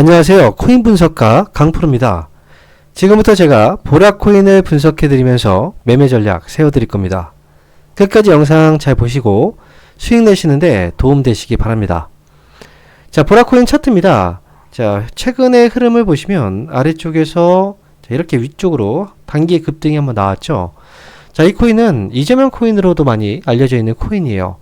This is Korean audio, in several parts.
안녕하세요. 코인 분석가 강프로입니다. 지금부터 제가 보라코인을 분석해드리면서 매매 전략 세워드릴 겁니다. 끝까지 영상 잘 보시고 수익 내시는데 도움 되시기 바랍니다. 자, 보라코인 차트입니다. 자, 최근의 흐름을 보시면 아래쪽에서 자, 이렇게 위쪽으로 단기 급등이 한번 나왔죠. 자, 이 코인은 이재명 코인으로도 많이 알려져 있는 코인이에요.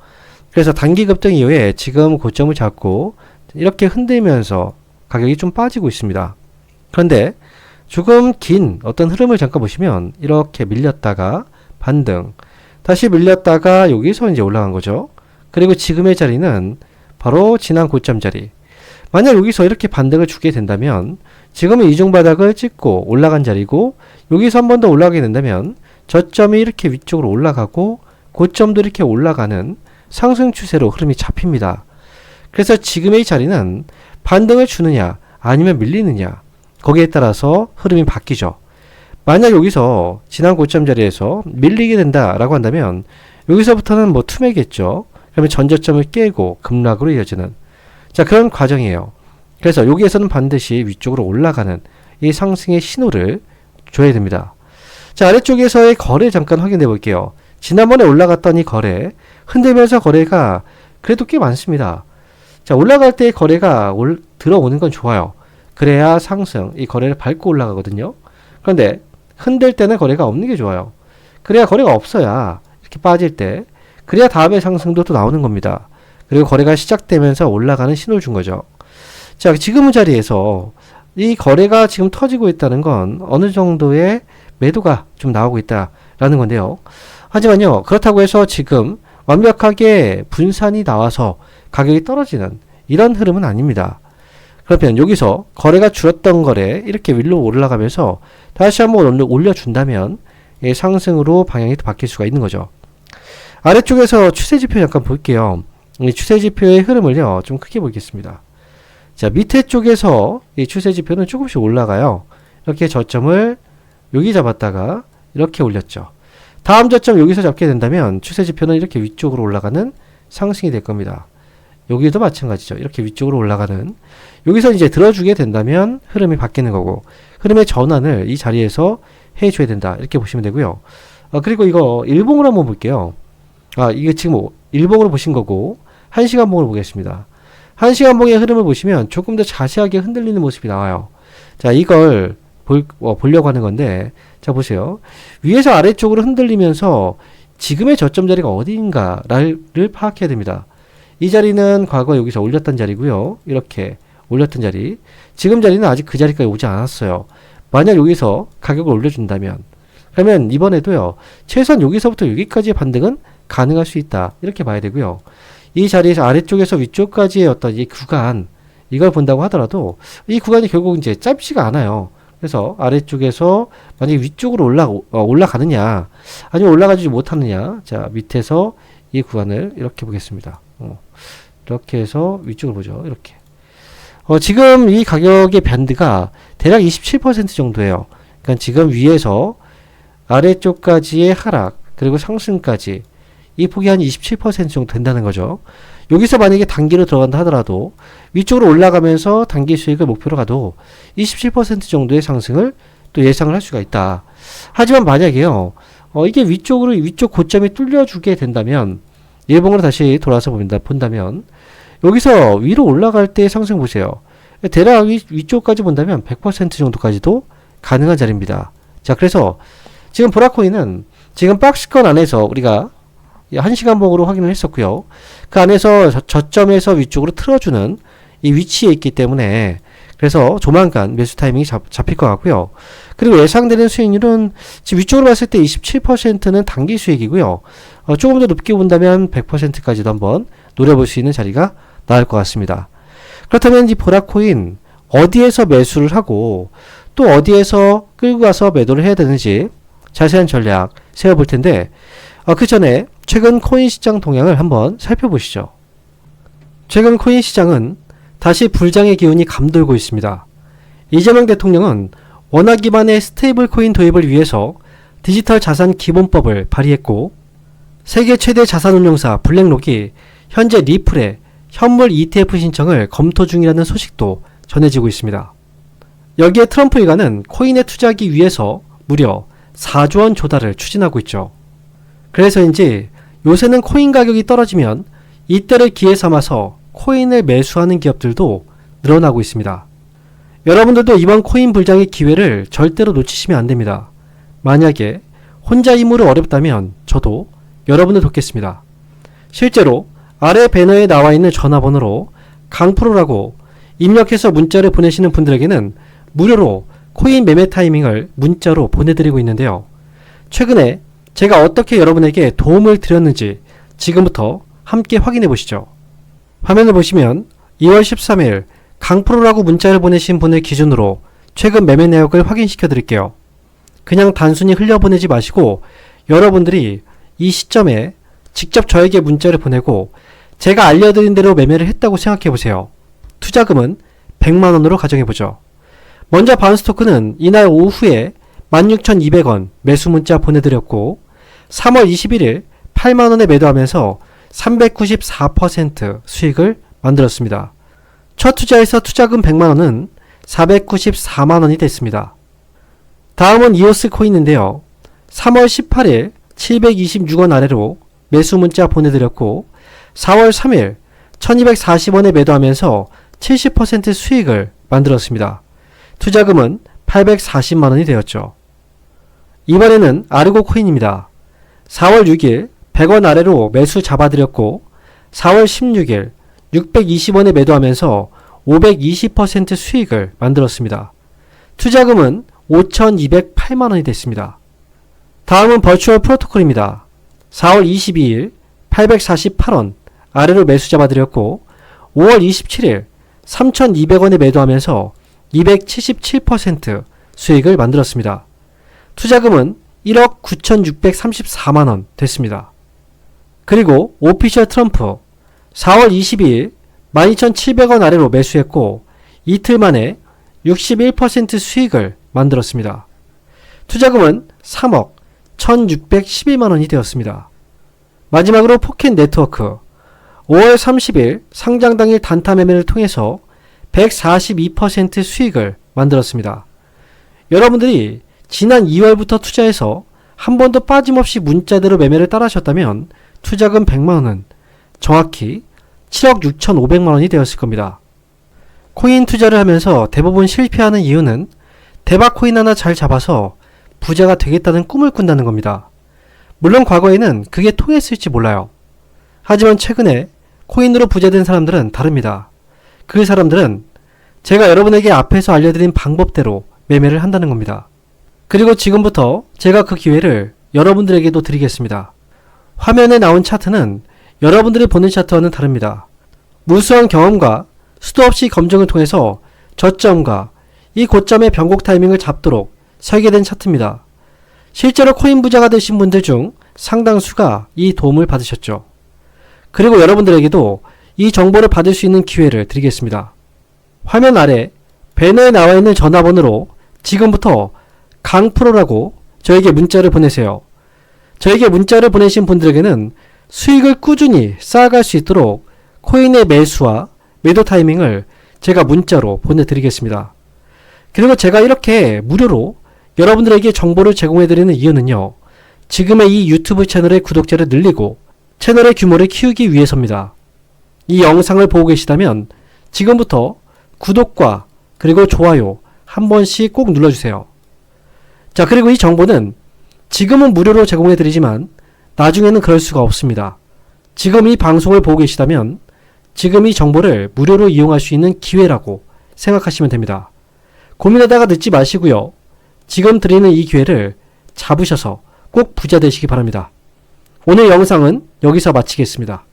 그래서 단기 급등 이후에 지금 고점을 잡고 이렇게 흔들면서 가격이 좀 빠지고 있습니다. 그런데 조금 긴 어떤 흐름을 잠깐 보시면 이렇게 밀렸다가 반등, 다시 밀렸다가 여기서 이제 올라간 거죠. 그리고 지금의 자리는 바로 지난 고점 자리. 만약 여기서 이렇게 반등을 주게 된다면 지금은 이중 바닥을 찍고 올라간 자리고 여기서 한 번 더 올라가게 된다면 저점이 이렇게 위쪽으로 올라가고 고점도 이렇게 올라가는 상승 추세로 흐름이 잡힙니다. 그래서 지금의 자리는 반등을 주느냐 아니면 밀리느냐 거기에 따라서 흐름이 바뀌죠. 만약 여기서 지난 고점 자리에서 밀리게 된다라고 한다면 여기서부터는 뭐 투매겠죠. 그러면 전저점을 깨고 급락으로 이어지는 자 그런 과정이에요. 그래서 여기에서는 반드시 위쪽으로 올라가는 이 상승의 신호를 줘야 됩니다. 자 아래쪽에서의 거래 잠깐 확인해 볼게요. 지난번에 올라갔던 이 거래 흔들면서 거래가 그래도 꽤 많습니다. 자 올라갈 때 거래가 올, 들어오는 건 좋아요. 그래야 상승 이 거래를 밟고 올라가거든요. 그런데 흔들 때는 거래가 없는 게 좋아요. 그래야 거래가 없어야 이렇게 빠질 때 그래야 다음에 상승도 또 나오는 겁니다. 그리고 거래가 시작되면서 올라가는 신호를 준 거죠. 자 지금 자리에서 이 거래가 지금 터지고 있다는 건 어느 정도의 매도가 좀 나오고 있다라는 건데요. 하지만요 그렇다고 해서 지금 완벽하게 분산이 나와서 가격이 떨어지는 이런 흐름은 아닙니다. 그러면 여기서 거래가 줄었던 거래 이렇게 위로 올라가면서 다시 한번 올려- 올려준다면 예, 상승으로 방향이 또 바뀔 수가 있는 거죠. 아래쪽에서 추세지표 잠깐 볼게요. 이 추세지표의 흐름을요 좀 크게 보겠습니다. 자 밑에 쪽에서 이 추세지표는 조금씩 올라가요. 이렇게 저점을 여기 잡았다가 이렇게 올렸죠. 다음 저점 여기서 잡게 된다면 추세지표는 이렇게 위쪽으로 올라가는 상승이 될 겁니다. 여기도 마찬가지죠. 이렇게 위쪽으로 올라가는 여기서 이제 들어주게 된다면 흐름이 바뀌는 거고 흐름의 전환을 이 자리에서 해줘야 된다 이렇게 보시면 되고요. 아, 그리고 이거 일봉으로 한번 볼게요. 아 이게 지금 일봉으로 보신 거고 한 시간봉으로 보겠습니다. 한 시간 봉의 흐름을 보시면 조금 더 자세하게 흔들리는 모습이 나와요. 자 이걸 볼, 어, 보려고 하는 건데 자 보세요. 위에서 아래쪽으로 흔들리면서 지금의 저점 자리가 어디인가를 파악해야 됩니다. 이 자리는 과거 여기서 올렸던 자리고요. 이렇게 올렸던 자리. 지금 자리는 아직 그 자리까지 오지 않았어요. 만약 여기서 가격을 올려준다면 그러면 이번에도요. 최소한 여기서부터 여기까지의 반등은 가능할 수 있다. 이렇게 봐야 되고요. 이 자리에서 아래쪽에서 위쪽까지의 어떤 이 구간 이걸 본다고 하더라도 이 구간이 결국 이제 짧지가 않아요. 그래서 아래쪽에서 만약에 위쪽으로 올라 어, 올라가느냐 아니면 올라가지 못하느냐 자 밑에서 이 구간을 이렇게 보겠습니다. 어, 이렇게 해서 위쪽으로 보죠. 이렇게. 어, 지금 이 가격의 밴드가 대략 27% 정도예요. 그러니까 지금 위에서 아래쪽까지의 하락 그리고 상승까지 이 폭이 한 27% 정도 된다는 거죠. 여기서 만약에 단기로 들어간다 하더라도 위쪽으로 올라가면서 단기 수익을 목표로 가도 27% 정도의 상승을 또 예상을 할 수가 있다. 하지만 만약에요, 어, 이게 위쪽으로 위쪽 고점이 뚫려주게 된다면 일봉으로 다시 돌아서 본다, 본다면 여기서 위로 올라갈 때 상승 보세요. 대략 위, 위쪽까지 본다면 100% 정도까지도 가능한 자리입니다. 자, 그래서 지금 보라코인은 지금 박스권 안에서 우리가 한 시간봉으로 확인을 했었고요. 그 안에서 저, 저점에서 위쪽으로 틀어주는 이 위치에 있기 때문에 그래서 조만간 매수 타이밍이 잡, 잡힐 것 같고요. 그리고 예상되는 수익률은 지금 위쪽으로 봤을 때 27%는 단기 수익이고요. 어, 조금 더 높게 본다면 100%까지도 한번 노려볼 수 있는 자리가 나올 것 같습니다. 그렇다면 이 보라코인 어디에서 매수를 하고 또 어디에서 끌고 가서 매도를 해야 되는지 자세한 전략 세워볼 텐데 어, 그 전에 최근 코인 시장 동향을 한번 살펴보시죠. 최근 코인 시장은 다시 불장의 기운이 감돌고 있습니다. 이재명 대통령은 원화 기반의 스테이블 코인 도입을 위해서 디지털 자산 기본법을 발의했고 세계 최대 자산운용사 블랙록이 현재 리플의 현물 ETF 신청을 검토 중이라는 소식도 전해지고 있습니다. 여기에 트럼프 일가는 코인에 투자하기 위해서 무려 4조 원 조달을 추진하고 있죠. 그래서인지 요새는 코인 가격이 떨어지면 이때를 기회 삼아서 코인을 매수하는 기업들도 늘어나고 있습니다. 여러분들도 이번 코인 불장의 기회를 절대로 놓치시면 안 됩니다. 만약에 혼자 힘으로 어렵다면 저도 여러분을 돕겠습니다. 실제로 아래 배너에 나와 있는 전화번호로 강프로라고 입력해서 문자를 보내시는 분들에게는 무료로 코인 매매 타이밍을 문자로 보내드리고 있는데요. 최근에 제가 어떻게 여러분에게 도움을 드렸는지 지금부터 함께 확인해 보시죠. 화면을 보시면 2월 13일 강프로라고 문자를 보내신 분을 기준으로 최근 매매 내역을 확인시켜 드릴게요. 그냥 단순히 흘려보내지 마시고 여러분들이 이 시점에 직접 저에게 문자를 보내고 제가 알려드린 대로 매매를 했다고 생각해 보세요. 투자금은 100만원으로 가정해 보죠. 먼저 바운스토크는 이날 오후에 16,200원 매수 문자 보내드렸고 3월 21일 8만원에 매도하면서 394% 수익을 만들었습니다. 첫 투자에서 투자금 100만원은 494만원이 됐습니다. 다음은 이오스 코인인데요. 3월 18일 726원 아래로 매수 문자 보내드렸고 4월 3일 1240원에 매도하면서 70% 수익을 만들었습니다. 투자금은 840만원이 되었죠. 이번에는 아르고 코인입니다. 4월 6일 100원 아래로 매수 잡아드렸고 4월 16일 620원에 매도하면서 520% 수익을 만들었습니다. 투자금은 5,208만원이 됐습니다. 다음은 버추얼 프로토콜입니다. 4월 22일 848원 아래로 매수 잡아드렸고 5월 27일 3,200원에 매도하면서 277% 수익을 만들었습니다. 투자금은 1억 9,634만원 됐습니다. 그리고 오피셜 트럼프 4월 22일 12,700원 아래로 매수했고 이틀 만에 61% 수익을 만들었습니다. 투자금은 3억 1,611만원이 되었습니다. 마지막으로 포켓 네트워크 5월 30일 상장 당일 단타 매매를 통해서 142% 수익을 만들었습니다. 여러분들이 지난 2월부터 투자해서 한 번도 빠짐없이 문자대로 매매를 따라하셨다면 투자금 100만원은 정확히 7억 6,500만원이 되었을 겁니다. 코인 투자를 하면서 대부분 실패하는 이유는 대박 코인 하나 잘 잡아서 부자가 되겠다는 꿈을 꾼다는 겁니다. 물론 과거에는 그게 통했을지 몰라요. 하지만 최근에 코인으로 부자된 사람들은 다릅니다. 그 사람들은 제가 여러분에게 앞에서 알려드린 방법대로 매매를 한다는 겁니다. 그리고 지금부터 제가 그 기회를 여러분들에게도 드리겠습니다. 화면에 나온 차트는 여러분들이 보는 차트와는 다릅니다. 무수한 경험과 수도 없이 검증을 통해서 저점과 이 고점의 변곡 타이밍을 잡도록 설계된 차트입니다. 실제로 코인 부자가 되신 분들 중 상당수가 이 도움을 받으셨죠. 그리고 여러분들에게도 이 정보를 받을 수 있는 기회를 드리겠습니다. 화면 아래 배너에 나와 있는 전화번호로 지금부터 강프로라고 저에게 문자를 보내세요. 저에게 문자를 보내신 분들에게는 수익을 꾸준히 쌓아갈 수 있도록 코인의 매수와 매도 타이밍을 제가 문자로 보내드리겠습니다. 그리고 제가 이렇게 무료로 여러분들에게 정보를 제공해드리는 이유는요. 지금의 이 유튜브 채널의 구독자를 늘리고 채널의 규모를 키우기 위해서입니다. 이 영상을 보고 계시다면 지금부터 구독과 그리고 좋아요 한 번씩 꼭 눌러주세요. 자, 그리고 이 정보는 지금은 무료로 제공해드리지만 나중에는 그럴 수가 없습니다. 지금 이 방송을 보고 계시다면 지금 이 정보를 무료로 이용할 수 있는 기회라고 생각하시면 됩니다. 고민하다가 늦지 마시고요. 지금 드리는 이 기회를 잡으셔서 꼭 부자 되시기 바랍니다. 오늘 영상은 여기서 마치겠습니다.